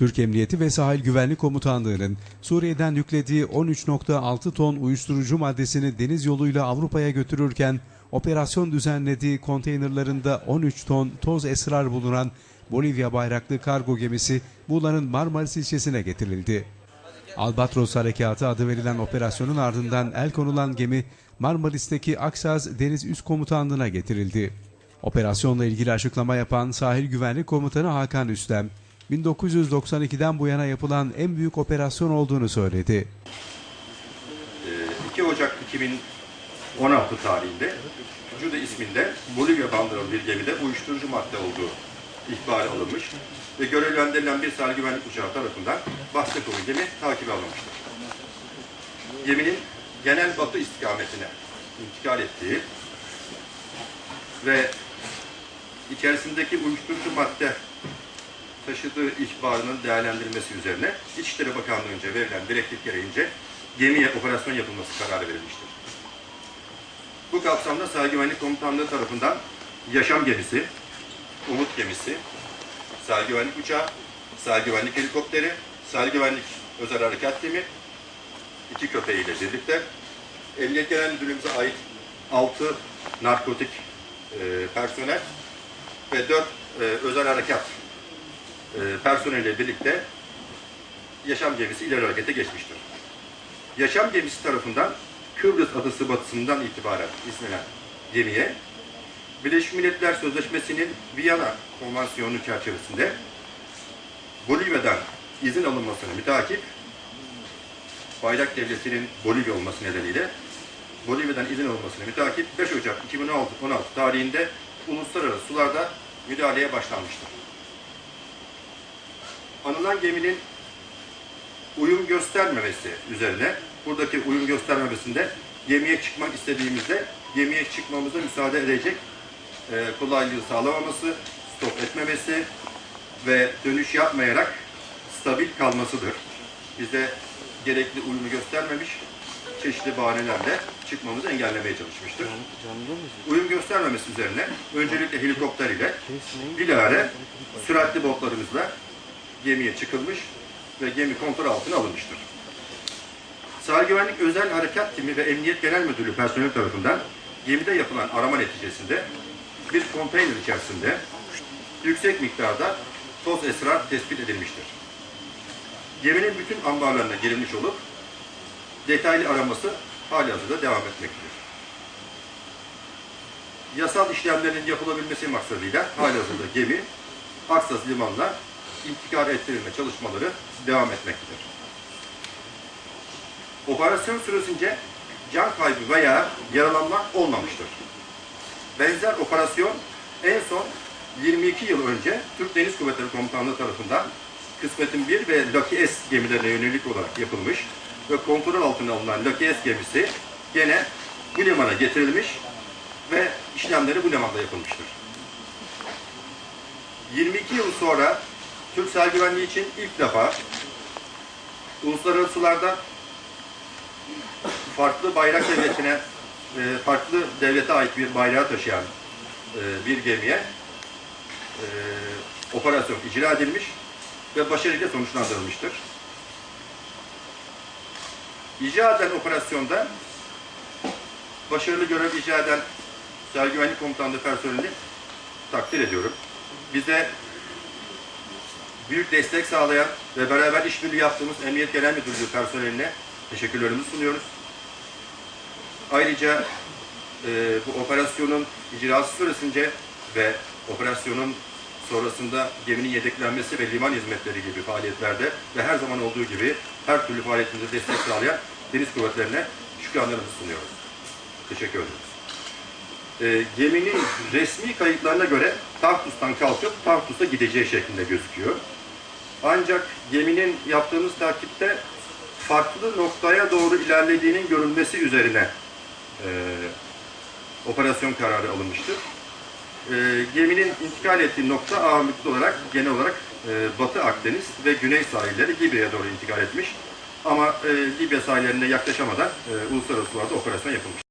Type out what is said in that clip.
Türk Emniyeti ve Sahil Güvenlik Komutanlığı'nın Suriye'den yüklediği 13.6 ton uyuşturucu maddesini deniz yoluyla Avrupa'ya götürürken operasyon düzenlediği konteynerlarında 13 ton toz esrar bulunan Bolivya bayraklı kargo gemisi Muğla'nın Marmaris ilçesine getirildi. Albatros Harekatı adı verilen operasyonun ardından el konulan gemi Marmaris'teki Aksaz Deniz Üst Komutanlığı'na getirildi. Operasyonla ilgili açıklama yapan Sahil Güvenlik Komutanı Hakan Üstem, 1992'den bu yana yapılan en büyük operasyon olduğunu söyledi. Ee, 2 Ocak 2016 tarihinde Jude isminde Bolivya bandıralı bir gemide uyuşturucu madde olduğu ihbarı alınmış ve görevlendirilen bir sahil güvenlik uçağı tarafından bahse konu gemi takibe alınmıştır. Geminin genel batı istikametine intikal ettiği ve içerisindeki uyuşturucu madde taşıdığı ihbarının değerlendirilmesi üzerine İçişleri Bakanlığı'nca verilen direktif gereğince gemiye operasyon yapılması kararı verilmiştir. Bu kapsamda Sahil Güvenlik Komutanlığı tarafından yaşam gemisi, umut gemisi, sahil güvenlik uçağı, sahil güvenlik helikopteri, sahil güvenlik özel harekat timi, iki köpeğiyle birlikte Emniyet Genel Müdürlüğümüze ait 6 narkotik e, personel ve 4 e, özel harekat personeliyle birlikte yaşam gemisi ileri harekete geçmiştir. Yaşam gemisi tarafından Kıbrıs adası batısından itibaren izlenen gemiye Birleşmiş Milletler Sözleşmesi'nin Viyana Konvansiyonu çerçevesinde Bolivya'dan izin alınmasını mütakip bayrak devletinin Bolivya olması nedeniyle Bolivya'dan izin alınmasını mütakip 5 Ocak 2016 16 tarihinde uluslararası sularda müdahaleye başlanmıştır. Anılan geminin uyum göstermemesi üzerine buradaki uyum göstermemesinde gemiye çıkmak istediğimizde gemiye çıkmamıza müsaade edecek e, kolaylığı sağlamaması, stop etmemesi ve dönüş yapmayarak stabil kalmasıdır. Bize gerekli uyumu göstermemiş, çeşitli bahanelerle çıkmamızı engellemeye çalışmıştır. Uyum göstermemesi üzerine öncelikle helikopter ile bilahare süratli botlarımızla gemiye çıkılmış ve gemi kontrol altına alınmıştır. Sahil Güvenlik Özel Harekat Timi ve Emniyet Genel Müdürlüğü personeli tarafından gemide yapılan arama neticesinde bir konteyner içerisinde yüksek miktarda toz esrar tespit edilmiştir. Geminin bütün ambarlarına girilmiş olup detaylı araması halihazırda devam etmektedir. Yasal işlemlerin yapılabilmesi maksadıyla halihazırda gemi Aksas Limanı'na intikal ettirilme çalışmaları devam etmektedir. Operasyon süresince can kaybı veya yaralanma olmamıştır. Benzer operasyon en son 22 yıl önce Türk Deniz Kuvvetleri Komutanlığı tarafından Kısmetin 1 ve Lucky S gemilerine yönelik olarak yapılmış ve kontrol altına alınan Lucky S gemisi gene bu limana getirilmiş ve işlemleri bu limanda yapılmıştır. 22 yıl sonra Türk sahil güvenliği için ilk defa uluslararası sularda farklı bayrak devletine, e, farklı devlete ait bir bayrağı taşıyan e, bir gemiye e, operasyon icra edilmiş ve başarıyla sonuçlandırılmıştır. İcra edilen operasyonda başarılı görev icra eden Sahil Güvenlik Komutanlığı personelini takdir ediyorum. Bize büyük destek sağlayan ve beraber işbirliği yaptığımız Emniyet Genel Müdürlüğü personeline teşekkürlerimizi sunuyoruz. Ayrıca e, bu operasyonun icrası süresince ve operasyonun sonrasında geminin yedeklenmesi ve liman hizmetleri gibi faaliyetlerde ve her zaman olduğu gibi her türlü faaliyetimize destek sağlayan deniz kuvvetlerine şükranlarımızı sunuyoruz. Teşekkür ederiz. E, geminin resmi kayıtlarına göre Tartus'tan kalkıp Tartus'a gideceği şeklinde gözüküyor. Ancak geminin yaptığımız takipte farklı noktaya doğru ilerlediğinin görülmesi üzerine e, operasyon kararı alınmıştır. E, geminin intikal ettiği nokta ağırlıklı olarak genel olarak e, Batı Akdeniz ve Güney sahilleri Libya'ya doğru intikal etmiş. Ama e, Libya sahillerine yaklaşamadan e, uluslararası sularda operasyon yapılmış.